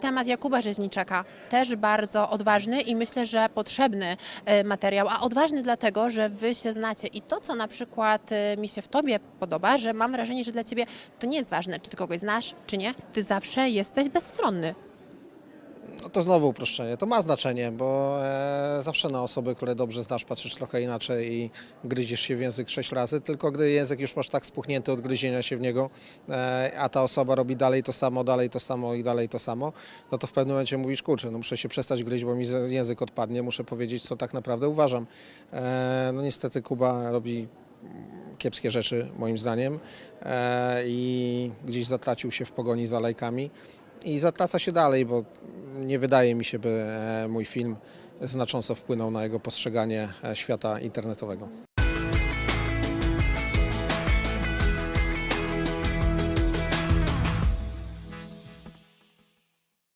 Temat Jakuba Rzeźniczaka też bardzo odważny i myślę, że potrzebny e, materiał, a odważny dlatego, że wy się znacie i to, co na przykład e, mi się w tobie podoba, że mam wrażenie, że dla ciebie to nie jest ważne, czy ty kogoś znasz, czy nie, ty zawsze jesteś bezstronny. No to znowu uproszczenie. To ma znaczenie, bo e, zawsze na osoby, które dobrze znasz, patrzysz trochę inaczej i gryziesz się w język sześć razy, tylko gdy język już masz tak spuchnięty od gryzienia się w niego, e, a ta osoba robi dalej to samo, dalej to samo i dalej to samo, no to w pewnym momencie mówisz, kurczę, no muszę się przestać gryźć, bo mi język odpadnie, muszę powiedzieć, co tak naprawdę uważam. E, no niestety Kuba robi kiepskie rzeczy moim zdaniem e, i gdzieś zatracił się w pogoni za lajkami i zatraca się dalej, bo nie wydaje mi się, by e, mój film znacząco wpłynął na jego postrzeganie e, świata internetowego.